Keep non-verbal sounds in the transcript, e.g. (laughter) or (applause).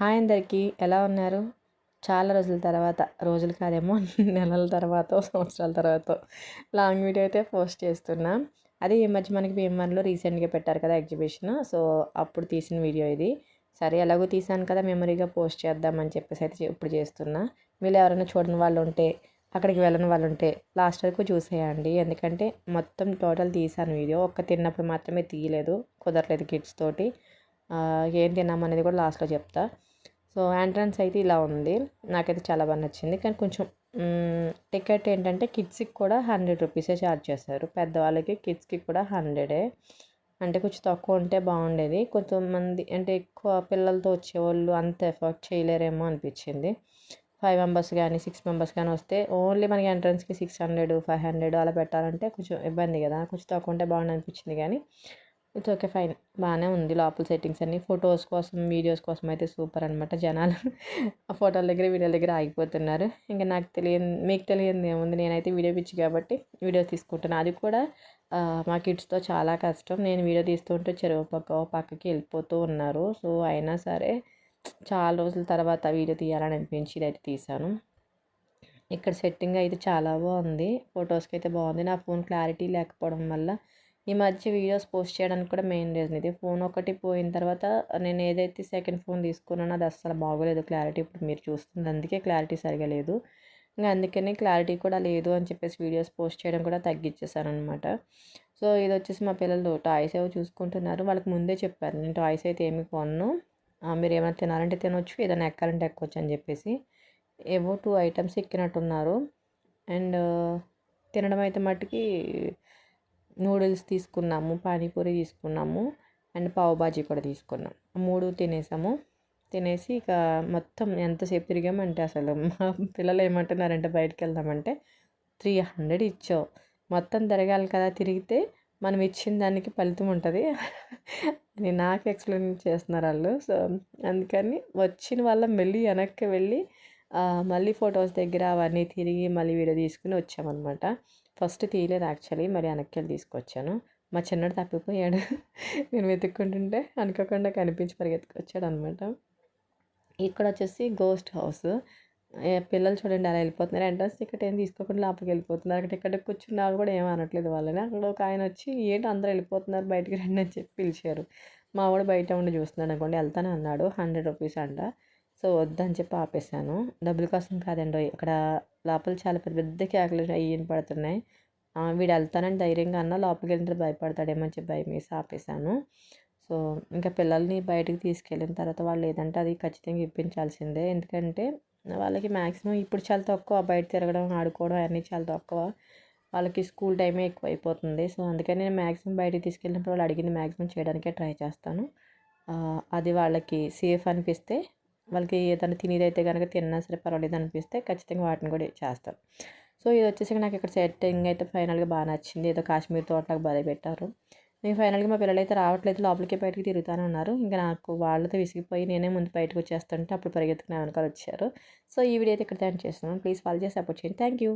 Hi అందరికీ ఎలా ఉన్నారు? చాలా రోజుల తర్వాత రోజులు కాదేమో నెలల తర్వాత సంవత్సరాల తర్వాత లాంగ్ వీడియో అయితే పోస్ట్ చేస్తున్నా. అది ఈ మధ్య మనకి భీమవరంలో రీసెంట్గా పెట్టారు కదా ఎగ్జిబిషన్. సో అప్పుడు తీసిన వీడియో ఇది. సరే ఎలాగో తీసాను కదా మెమరీగా పోస్ట్ చేద్దామని చెప్పేసి అయితే ఇప్పుడు చేస్తున్నా. వీళ్ళు ఎవరైనా చూడని వాళ్ళు ఉంటే అక్కడికి వెళ్ళని వాళ్ళు ఉంటే లాస్ట్ వరకు చూసేయండి. ఎందుకంటే మొత్తం టోటల్ తీసాను వీడియో. ఒక్క తిన్నప్పుడు మాత్రమే తీయలేదు. కుదరలేదు కిడ్స్ తోటి. ఏం తిన్నామనేది కూడా లాస్ట్లో చెప్తా. సో ఎంట్రన్స్ అయితే ఇలా ఉంది. నాకైతే చాలా బాగా నచ్చింది. కానీ కొంచెం టికెట్ ఏంటంటే కిడ్స్కి కూడా హండ్రెడ్ రూపీసే ఛార్జ్ చేస్తారు. పెద్దవాళ్ళకి కిడ్స్కి కూడా హండ్రెడే. అంటే కొంచెం తక్కువ ఉంటే బాగుండేది. కొంతమంది అంటే ఎక్కువ పిల్లలతో వచ్చేవాళ్ళు అంత ఎఫర్ట్ చేయలేరేమో అనిపించింది. ఫైవ్ మెంబర్స్ కానీ సిక్స్ మెంబర్స్ కానీ వస్తే ఓన్లీ మనకి ఎంట్రన్స్కి సిక్స్ హండ్రెడ్ ఫైవ్ హండ్రెడ్ అలా పెట్టాలంటే కొంచెం ఇబ్బంది కదా. కొంచెం తక్కువ ఉంటే బాగుండనిపించింది కానీ ఇట్స్ ఓకే ఫైన్ బాగానే ఉంది లోపల సెట్టింగ్స్ అన్ని. ఫొటోస్ కోసం వీడియోస్ కోసం అయితే సూపర్ అనమాట జనాలు. ఆ ఫోటోల దగ్గర వీడియోల దగ్గర ఆగిపోతున్నారు. ఇంకా నాకు తెలియదు మీకు తెలియదు ఏముంది? నేనైతే వీడియో పిచ్చి కాబట్టి వీడియోస్ తీసుకుంటాను అది కూడా మా కిడ్స్తో చాలా కష్టం. నేను వీడియో తీస్తుంటే చెరువు పక్క పక్కకి వెళ్ళిపోతూ ఉన్నారు. సో అయినా సరే చాలా రోజుల తర్వాత వీడియో తీయాలని అనిపించి ఇదైతే తీసాను ఇక్కడ సెట్టింగ్ అయితే చాలా బాగుంది. ఫొటోస్కి అయితే బాగుంది. నా ఫోన్ క్లారిటీ లేకపోవడం వల్ల ఈ మధ్య వీడియోస్ పోస్ట్ చేయడానికి కూడా మెయిన్ రీజన్ ఇది. ఫోన్ ఒకటి పోయిన తర్వాత నేను ఏదైతే సెకండ్ ఫోన్ తీసుకున్నానో అది అస్సలు బాగోలేదు. క్లారిటీ ఇప్పుడు మీరు చూస్తుంది. అందుకే క్లారిటీ సరిగా లేదు. ఇంకా అందుకని క్లారిటీ కూడా లేదు అని చెప్పేసి వీడియోస్ పోస్ట్ చేయడం కూడా తగ్గించేసాను అనమాట సో ఇది వచ్చేసి మా పిల్లలు టాయ్స్ ఏవో చూసుకుంటున్నారు. వాళ్ళకి ముందే చెప్పారు నేను టాయ్స్ అయితే ఏమి కొన్ను. మీరు ఏమైనా తినాలంటే తినొచ్చు. ఏదైనా ఎక్కాలంటే ఎక్కొచ్చు అని చెప్పేసి ఏవో టూ ఐటమ్స్ ఎక్కినట్టున్నారు. అండ్ తినడం అయితే మట్టుకి నూడిల్స్ తీసుకున్నాము పానీపూరి తీసుకున్నాము అండ్ పావు బాజీ కూడా తీసుకున్నాం. మూడు తినేసాము. తినేసి ఇక మొత్తం ఎంతసేపు తిరిగామంటే అసలు మా పిల్లలు ఏమంటున్నారంటే బయటకు వెళ్దామంటే త్రీ హండ్రెడ్ ఇచ్చావు. మొత్తం తిరగాలి కదా తిరిగితే మనం ఇచ్చిన దానికి ఫలితం ఉంటుంది. అని నాకు ఎక్స్ప్లెయిన్ చేస్తున్నారు వాళ్ళు. సో అందుకని వచ్చిన వాళ్ళ మళ్ళీ వెనక్కి వెళ్ళి మళ్ళీ ఫొటోస్ దగ్గర అవన్నీ తిరిగి మళ్ళీ వీడియో తీసుకుని వచ్చామన్నమాట. ఫస్ట్ తీయలేదు యాక్చువల్లీ మరి వెనక్కి వెళ్ళి తీసుకొచ్చాను. మా చిన్నడు తప్పిపోయాడు. (laughs) నేను వెతుక్కుంటుంటే అనుకోకుండా కనిపించి పరిగెత్తుకొచ్చాడు అనమాట ఇక్కడ వచ్చేసి గోస్ట్ హౌస్ పిల్లలు చూడండి అలా వెళ్ళిపోతున్నారు. ఎంట్రన్స్ టికెట్ ఏం తీసుకోకుండా లోపలికి వెళ్ళిపోతున్నారు. అక్కడ ఇక్కడ కూర్చున్న వాళ్ళు కూడా ఏం అనట్లేదు వాళ్ళని. అక్కడ ఒక ఆయన వచ్చి ఏంటి అందరూ వెళ్ళిపోతున్నారు? బయటికి రండి అని చెప్పి పిలిచారు. మా వాడు బయట ఉండి చూస్తున్నాడు అనుకోండి వెళ్తానే అన్నాడు. హండ్రెడ్ రూపీస్ అంట. సో వద్దని చెప్పి ఆపేసాను డబ్బుల కోసం కాదండి అక్కడ లోపల చాలా పెద్ద పెద్ద కేకలు అయ్యి పడుతున్నాయి వీడు వెళ్తానని ధైర్యంగా అన్న లోపలికి వెళ్తే భయపడతాడేమో అని చెప్పి భయం వేసి ఆపేసాను సో ఇంకా పిల్లల్ని బయటకు తీసుకెళ్ళిన తర్వాత వాళ్ళు ఏదంటే అది ఖచ్చితంగా ఇప్పించాల్సిందే. ఎందుకంటే వాళ్ళకి మ్యాక్సిమం ఇప్పుడు చాలా తక్కువ బయట తిరగడం ఆడుకోవడం అన్నీ చాలా తక్కువ. వాళ్ళకి స్కూల్ టైమే ఎక్కువ అయిపోతుంది సో అందుకని నేను మ్యాక్సిమం బయటకు తీసుకెళ్ళినప్పుడు వాళ్ళు అడిగింది మ్యాక్సిమం చేయడానికే ట్రై చేస్తాను. అది వాళ్ళకి సేఫ్ అనిపిస్తే వాళ్ళకి ఏదైనా తినేదైతే కనుక తిన్నా సరే పర్వాలేదు అనిపిస్తే ఖచ్చితంగా వాటిని కూడా చేస్తాను సో ఇది వచ్చేసి నాకు ఇక్కడ సెట్టింగ్ అయితే ఫైనల్గా బాగా నచ్చింది. ఏదో కాశ్మీర్ తోటలకు బాధ పెట్టారు. నేను ఫైనల్గా మా పిల్లలు అయితే రావట్లేదు లోపలికి బయటకి తిరుగుతానే ఉన్నారు ఇంకా నాకు వాళ్ళతో విసిగిపోయి నేనే ముందు బయటకు వచ్చేస్తుంటే అప్పుడు పరిగెత్తుకునే వెనకాల వచ్చారు. సో ఈ వీడియో అయితే ఇక్కడ థ్యాంక్ చేస్తున్నాను ప్లీజ్ ఫాలో చేసి సపోర్ట్ చేయండి. Thank you